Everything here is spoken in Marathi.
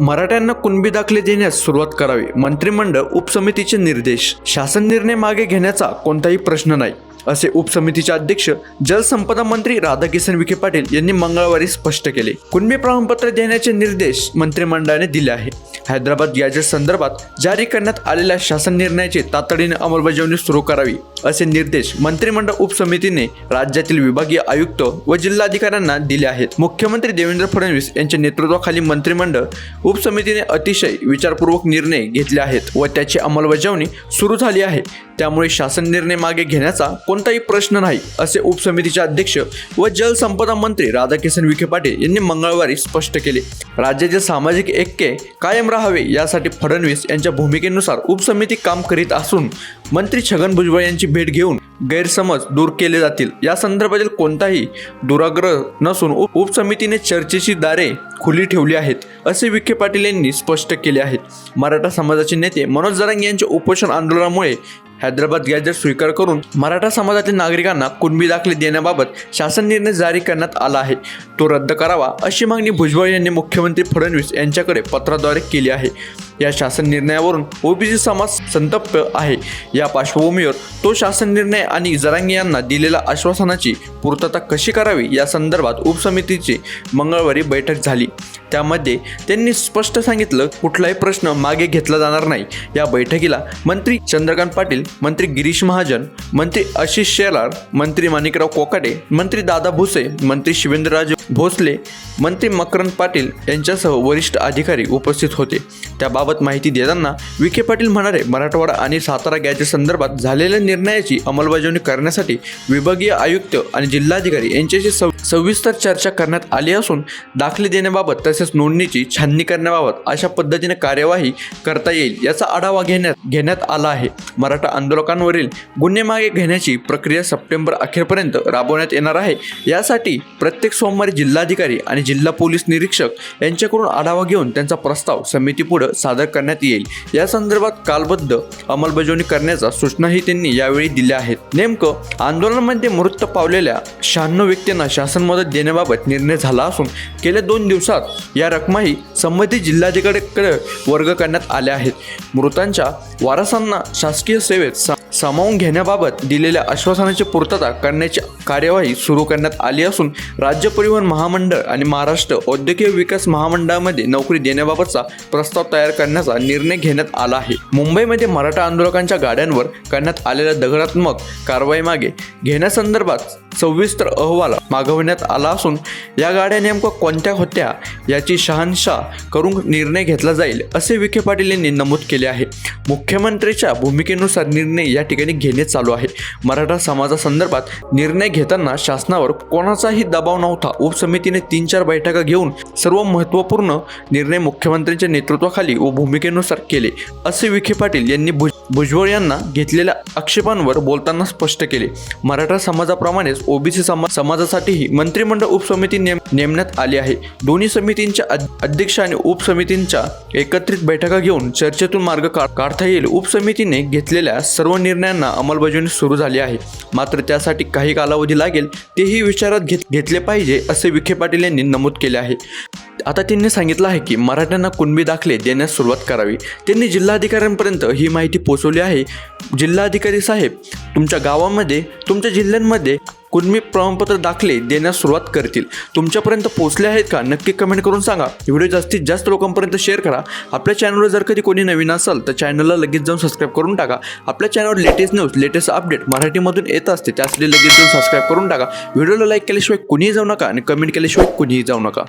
मराठ्यांना कुणबी दाखले देण्यास सुरुवात करावी मंत्रिमंडळ उपसमितीचे निर्देश शासन निर्णय मागे घेण्याचा कोणताही प्रश्न नाही. असे उपसमितीचे अध्यक्ष जलसंपदा मंत्री राधाकिशन विखे पाटील यांनी मंगळवारी स्पष्ट केले. कुणबी प्रमाणपत्र देण्याचे निर्देश मंत्रिमंडळाने दिले आहे. हैदराबाद गॅजेट संदर्भात जारी करण्यात आलेल्या शासन निर्णयाची तातडीने अंमलबजावणी सुरू करावी असे निर्देश मंत्रिमंडळ उपसमितीने राज्यातील विभागीय आयुक्त व जिल्हाधिकाऱ्यांना दिले आहेत. मुख्यमंत्री देवेंद्र फडणवीस यांच्या नेतृत्वाखाली मंत्रिमंडळ उपसमितीने अतिशय विचारपूर्वक निर्णय घेतले आहेत व त्याची अंमलबजावणी सुरू झाली आहे. त्यामुळे शासन निर्णय मागे घेण्याचा कोणताही प्रश्न नाही असे उपसमितीचे अध्यक्ष व जलसंपदा मंत्री राधाकिशन विखे पाटील यांनी मंगळवारी स्पष्ट केले. राज्याचे सामाजिक ऐक्य कायम राहावे यासाठी फडणवीस यांच्या भूमिकेनुसार उपसमिती काम करीत असून मंत्री छगन भुजबळ यांची भेट घेऊन गैरसमज दूर केले जातील. या संदर्भातील कोणताही दुराग्रह नसून उप उपसमितीने चर्चेची दारे खुली ठेवली आहेत असे विखे पाटील यांनी स्पष्ट केले आहे मराठा समाजाचे नेते मनोज जरांग यांच्या उपोषण आंदोलनामुळे हैदराबाद गॅजेट स्वीकार करून मराठा समाजातील नागरिकांना कुणबी दाखले देण्याबाबत शासन निर्णय जारी करण्यात आला आहे. तो रद्द करावा अशी मागणी भुजबळ यांनी मुख्यमंत्री फडणवीस यांच्याकडे पत्राद्वारे केली आहे. या शासन निर्णयावरून ओबीसी समाज संतप्त आहे. या पार्श्वभूमीवर तो शासन निर्णय आणि जरांगे यांना दिलेल्या आश्वासनाची पूर्तता कशी करावी या संदर्भात उपसमितीची मंगळवारी बैठक झाली. त्यामध्ये त्यांनी स्पष्ट सांगितलं कुठलाही प्रश्न मागे घेतला जाणार नाही. या बैठकीला मंत्री चंद्रकांत पाटील मंत्री गिरीश महाजन मंत्री आशिष शेलार मंत्री माणिकराव कोकाटे मंत्री दादा भुसे मंत्री शिवेंद्रराजे भोसले मंत्री मकरंद पाटील यांच्यासह वरिष्ठ अधिकारी उपस्थित होते. त्याबाबत माहिती देताना विखे पाटील म्हणाले मराठवाडा आणि सातारा गॅजेट संदर्भात झालेल्या निर्णयाची अंमलबजावणी करण्यासाठी विभागीय आयुक्त आणि जिल्हाधिकारी यांच्याशी सव सविस्तर चर्चा करण्यात आली असून दाखले देण्याबाबत तसेच नोंदणीची छाननी करण्याबाबत अशा पद्धतीने कार्यवाही करता येईल याचा आढावा घेण्यात घेण्यात आला आहे. मराठा आंदोलकांवरील गुन्हे मागे घेण्याची प्रक्रिया सप्टेंबर अखेरपर्यंत राबवण्यात येणार आहे. यासाठी प्रत्येक सोमवारी जिल्हाधिकारी आणि जिल्हा पोलीस निरीक्षक यांच्याकडून आढावा घेऊन त्यांचा प्रस्ताव समितीपुढे सादर करण्यात येईल. या संदर्भात कालबद्ध अंमलबजावणी करण्याच्या सूचनाही त्यांनी यावेळी दिल्या आहेत. नेमकं आंदोलनामध्ये मृत्यू पावलेल्या शहाण्णव व्यक्तींना शासन मदत देण्याबाबत निर्णय झाला असून गेल्या दोन दिवसात या रकमाही संबंधित जिल्हाधिकाऱ्याकडे वर्ग करण्यात आल्या आहेत. मृतांच्या वारसांना शासकीय सेवेत सामावून घेण्याबाबत दिलेल्या आश्वासनाची पूर्तता करण्याची कार्यवाही सुरू करण्यात आली असून राज्य परिवहन महामंडळ आणि महाराष्ट्र औद्योगिक विकास महामंडळामध्ये नोकरी देण्याबाबतचा प्रस्ताव तयार करण्याचा निर्णय घेण्यात आला आहे. मुंबईमध्ये मराठा आंदोलकांच्या गाड्यांवर करण्यात आलेल्या दगडात्मक कारवाईमागे घेण्यासंदर्भात सविस्तर अहवाल मागवण्यात आला असून या गाड्या नेमक्या कोणत्या होत्या याची शहानशाह करून निर्णय घेतला जाईल असे विखे पाटील यांनी नमूद केले आहे. मुख्यमंत्र्यांच्या भूमिकेनुसार निर्णय या या ठिकाणी घेणे चालू आहे. मराठा समाजासंदर्भात निर्णय घेताना शासनावर कोणाचाही दबाव नव्हता. उपसमितीने तीन चार बैठका घेऊन सर्व महत्त्वपूर्ण निर्णय मुख्यमंत्र्यांच्या नेतृत्वाखाली व भूमिकेनुसार केले असे विखे पाटील यांनी भुज भुजबळ यांना घेतलेल्या आक्षेपांवर बोलताना स्पष्ट केले. मराठा समाजाप्रमाणेच ओबीसी समाज समाजासाठीही मंत्रिमंडळ उपसमिती नेम नेमण्यात आली आहे. दोन्ही समितींच्या अध्यक्ष आणि उपसमितींच्या एकत्रित बैठका घेऊन चर्चेतून मार्ग काढता येईल. उपसमितीने घेतलेल्या सर्व निर्णयांना अंमलबजावणी सुरू झाली आहे. मात्र त्यासाठी काही कालावधी लागेल तेही विचारात घेत घेतले पाहिजे असे विखे पाटील यांनी नमूद केले आहे. आता त्यांनी सांगितलं आहे की मराठ्यांना कुणबी दाखले देण्यास सुरुवात करावी. त्यांनी जिल्हाधिकाऱ्यांपर्यंत ही माहिती पोचवली आहे. जिल्हाधिकारी साहेब तुमच्या गावामध्ये तुमच्या जिल्ह्यांमध्ये कुणबी प्रमाणपत्र दाखले देण्यास सुरुवात करतील. तुमच्यापर्यंत पोहोचले आहेत का? नक्की कमेंट करून सांगा. व्हिडिओ जास्तीत जास्त लोकांपर्यंत शेअर करा. आपल्या चॅनलवर जर कधी कोणी नवीन असेल तर चॅनलला लगेच जाऊन सबस्क्राईब करून टाका. आपल्या चॅनलवर लेटेस्ट न्यूज लेटेस्ट अपडेट मराठीमधून येत असते त्यासाठी लगेच जाऊन सबस्क्राईब करून टाका. व्हिडिओला लाईक केल्याशिवाय कुणीही जाऊ नका आणि कमेंट केल्याशिवाय कुणीही जाऊ नका.